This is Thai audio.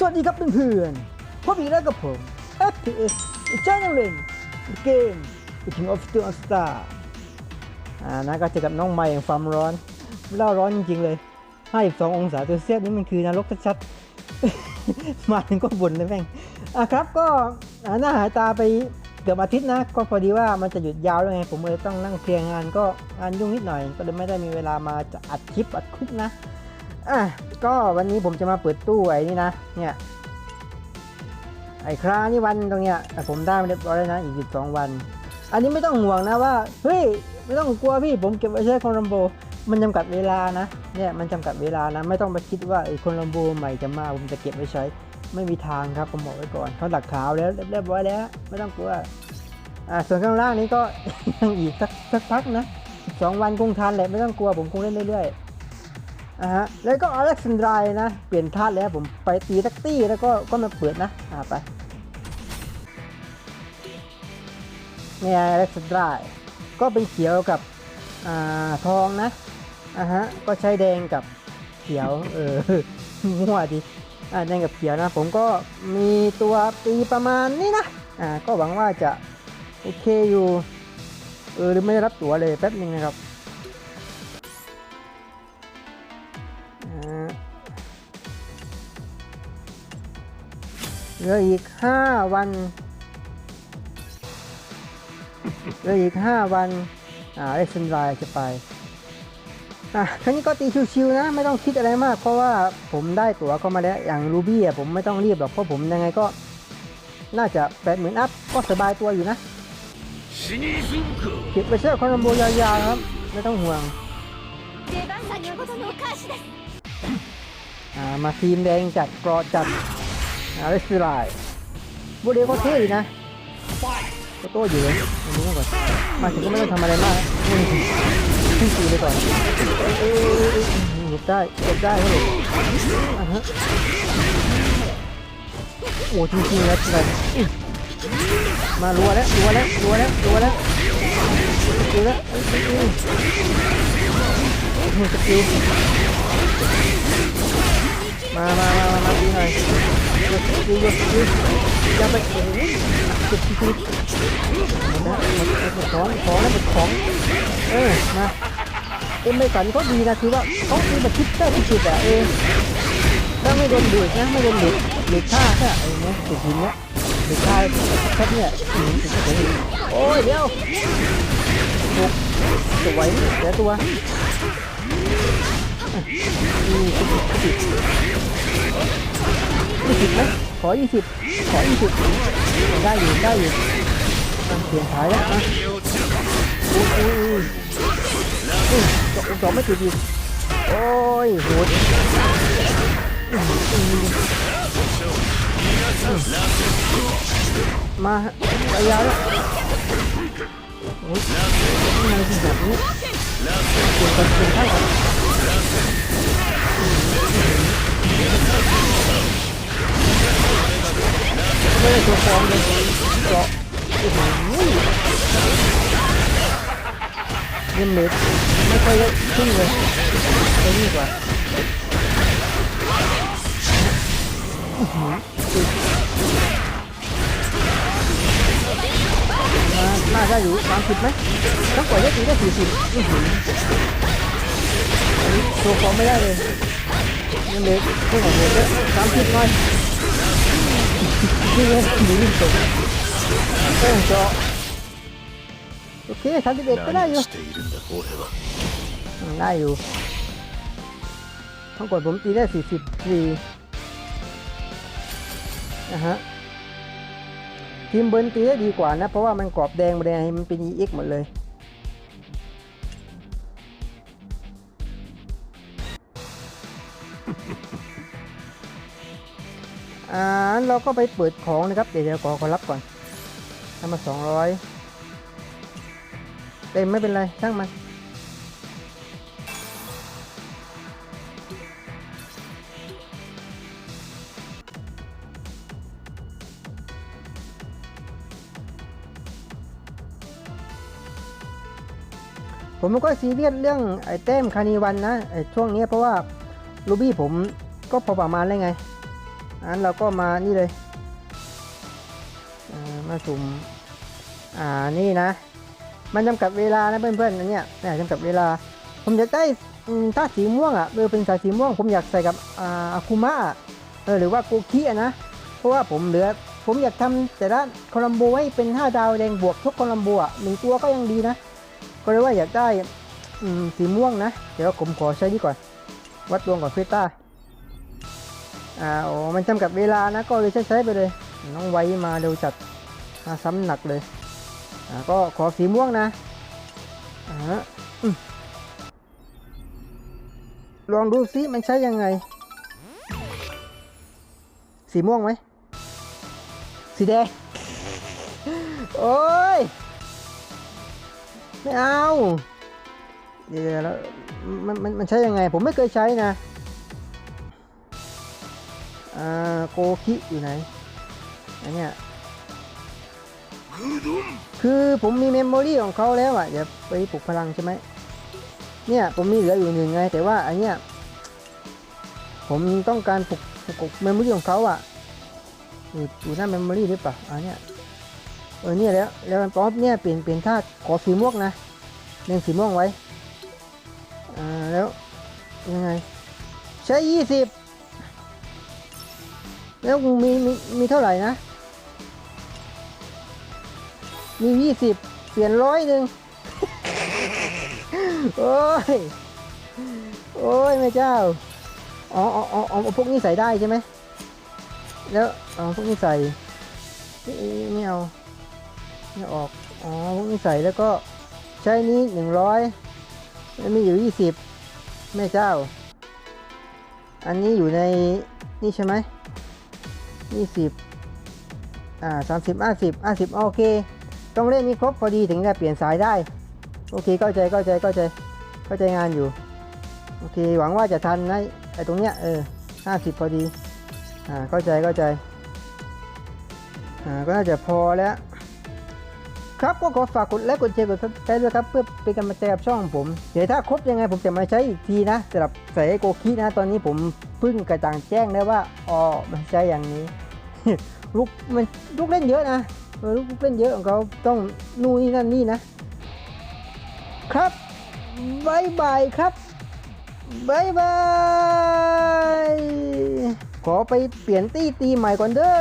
สวัสดีครับเพื่อนๆพบอีกแล้วกับผม FPS เจ้ายังเล่นเกม The King of Steel Star อ่านะก็เจอกับน้องใหม่อย่างความร้อนเล่าร้อนจริงๆเลย 52 องศาเซลเซียสนี่มันคือนรกชัดๆ มาถึงก็บ่นเลยแม่ง อะครับก็หน้าหายตาไปเกือบอาทิตย์นะ ก็พอดีว่ามันจะหยุดยาวแล้วไง ผมเลยต้องนั่งเคลียร์งานก็งานยุ่งนิดหน่อย ก็เลยไม่ได้มีเวลามาจะอัดคลิปอัดคลิปนะ อะก็วันนี้ผมจะมาเปิดตู้ไอ้นี่นะเนี่ยไอ้ครานี่วันตรงเนี้ยแต่ผมได้มาเรียบร้อยแล้วนะอีก12วัน อันนี้ไม่ต้องห่วงนะว่าเฮ้ยไม่ต้องกลัวพี่ผมเก็บไว้ใช้คอนรัมโบ มันจำกัดเวลานะเนี่ยมันจำกัดเวลานะ ไม่ต้องไปคิดว่าไอ้คอนรัมโบใหม่จะมาผมจะเก็บไว้ใช้ไม่มีทางครับผมบอกไว้ก่อนเขาหลักขาวแล้วเรียบร้อยแล้ว ไม่ต้องกลัวอ่าส่วนข้างล่างนี้ก็ยังอีกสักสักพักนะสองวันคงทันแหละไม่ต้องกลัวผมคงเล่นเรื่อยๆ ฮะแล้วก็อเล็กซานดรายนะเปลี่ยนธาตุแล้วผมไปตีตักตี้แล้วก็ก็มาเปิดนะอ่าไปเนี่ยอเล็กซานดรายก็เป็นเขียวกับอ่าทองนะอ่าฮะก็ใช้แดงกับเขียวเออมั่วดิอ่าแดงกับเขียวนะ ผมก็มีตัวตีประมาณนี้นะอ่าก็หวังว่าจะโอเคอยู่เออหรือไม่ได้รับตั๋วเลยแป๊บหนึงนะครับ เหลืออีกห้าวันเหลืออีกห้าวันอ่าเล็กซันไลจะไปอะครั้งนี้ก็ตีชิวๆนะ ไม่ต้องคิดอะไรมาก เพราะว่าผมได้ตั๋วเข้ามาแล้ว อย่างรูบี้อะผมไม่ต้องรีบหรอก เพราะผมยังไงก็ น่าจะแปดหมื่นอัพก็สบายตัวอยู่นะเก็บไปเชื่อคอนโบยาวๆครับ ไม่ต้องห่วง มาทีมแดงจัดกรอจัดอาริสไลโบเดก็เท่ดีนะก็โต้อยู่เลยรู้ก่อนมาถึงก็ไม่ต้องทำอะไรมากขึ้นตีเลยก่อนหลบได้หลบได้ครับผมโอ้จริงๆแล้วเลยมารัวแล้วรัวแล้วรัวแล้วรัวแล้วรัวแล้วเอ้ยเอ้ยเอ้ยโอ้โหสกิล มามามามามาดีหน่อยหยุดหยุดหยุดหยุดอย่าไปโอ้โหจุดที่สุดมันะมันมันของของแล้วมันของเออมาเอ็มไม่สันเขาดีนะคือว่าเขามีแบบคิดแค่ที่สุดอะเออถ้าไม่โดนดูดนะไม่โดนดูดดูดท่าแค่ไอ้เนี่ยติดหินเนี่ยดูดท่าแค่เนี่ยโอ้ยเดี๋ยวถูกสวยเดี๋ยวตัว ยี่สิบไหมขอยี่สิบขอยี่สิบได้อยู่ได้อยู่อะเปลี่ยนขายแล้วอะอุ้ยอุ้ยอุ้ยจบจบไม่ติดอีกโอ้ยโหดอื้อหืออื้อหือมาระยะแล้วโอ้ยทำไมถึงแบบนี้เปลี่ยนกันเปลี่ยนข้าก่อน ไม่ได้ตัวฟอร์มเลยเจาะโอ้โหเงินเม็ดไม่ค่อยขึ้นเลยไปนี่กว่าอื้อหือมาน่าได้อยู่สามสิบไหมต้องปล่อยได้ตีได้สี่สิบอื้อหืออันนี้โชว์ฟอร์มไม่ได้เลยเงินเม็ดเพิ่งออกเงินเยอสามสิบหน่อย โอเคสาก็ได้อยู่ได้อยู่ทั้งกดผมตีได้40่สิีนะฮะทีมเบิร์นตีได้ดีกว่านะ เพราะว่ามันกรอบแดงแดงมันเป็น EX หมดเลย อ่าเราก็ไปเปิดของนะครับเดี๋ยวเดี๋ยวขอขอรับก่อนทำมาสองร้อยเต็มไม่เป็นไรช่างมันผมก็ซีเรียสเรื่องไอ้แต้มคานิวันนะไอ้ช่วงนี้เพราะว่าลูบี้ผมก็พอประมาณแล้ไง อันเราก็มานี่เลยมาสุ่มอ่านี่นะ มันจำกัดเวลานะเพื่อนๆอันเนี้ยเนี่ยจำกัดเวลา ผมอยากได้ถ้าสีม่วงอะเออเป็นสายสีม่วง ผมอยากใส่กับอ่าอคุมะเออหรือว่าโกคิอะนะเพราะว่าผมเหลือผมอยากทำแต่ละคอลัมโบให้เป็น 5 ดาวแดงบวกทุกคอลัมโบอะหนึ่งตัวก็ยังดีนะ ก็เลยว่าอยากได้สีม่วงนะ เดี๋ยวผมขอใช้นี่ก่อน วัดดวงก่อนเฟต้า อ่าโอ้มันจำกัดเวลานะก็เลยใช้ไปเลยน้องไว้มาเร็วจัดมาซ้ำหนักเลยอ่าก็ขอสีม่วงนะอ่าอลองดูซิมันใช้ยังไง สีม่วงไหมสีแดง โอ้ย ไม่เอา เดี๋ยวแล้วมันมันมันใช้ยังไง ผมไม่เคยใช้นะ โกคิอยู่ไหนอันเนี้ยคือผมมีเมมโมรี่ของเขาแล้วอะอย่าไปปลุกพลังใช่ไหมเนี่ยผมมีเหลืออยู่หนึ่งไง แต่ว่าอันเนี้ยผมต้องการปลุกปลุกเมมโมรี่ของเขาอะอยู่อยู่หน้าเมมโมรี่หรือเปล่าอันเนี้ยเออเนี่ยแล้วแล้วป๊อปเนี่ยเปลี่ยนเปลี่ยนธาตุขอสีม่วงนะเล่นสีม่วงไว้อ่าแล้วยังไง ใช้ยี่สิบ แล้วมีมีมีเท่าไหร่นะ มียี่สิบเปลี่ยนร้อยหนึ่งโอ้ย โอ้ยแม่เจ้า อ๋ออ๋ออ๋อพวกนี้ใส่ได้ใช่ไหม แล้ว อ๋อพวกนี้ใส่ไม่เอาไม่ออก อ๋อพวกนี้ใส่แล้วก็ใช้นี้หนึ่งร้อยแล้วมีอยู่ยี่สิบแม่เจ้า อันนี้อยู่ในนี่ใช่ไหม ยี่สิบอ่าสามสิบห้าสิบห้าสิบโอเค ต้องเล่นนี้ครบพอดีถึงจะเปลี่ยนสายได้ โอเคเข้าใจเข้าใจเข้าใจเข้าใจงานอยู่ โอเคหวังว่าจะทันนะไอ้ตรงเนี้ยเออห้าสิบพอดี อ่าเข้าใจเข้าใจ อ่าก็น่าจะพอแล้ว ครับก็ขอฝากกดไลค์กดแชร์กดซับสไครต์ด้วยครับ เพื่อเป็นกำลังใจกับช่องผม เดี๋ยวถ้าครบยังไงผมจะมาใช้อีกทีนะสำหรับใส่ไอโกคินะตอนนี้ผม พึ่งกระจ่างแจ้งได้ว่าอ๋อมันใช่อย่างนี้ลูกมันลูกเล่นเยอะนะลูกเล่นเยอะของเขาต้องนู่นนี่นั่นนี่นะ ครับบายบายครับบายบายขอไปเปลี่ยนตี้ตีใหม่ก่อนเด้อ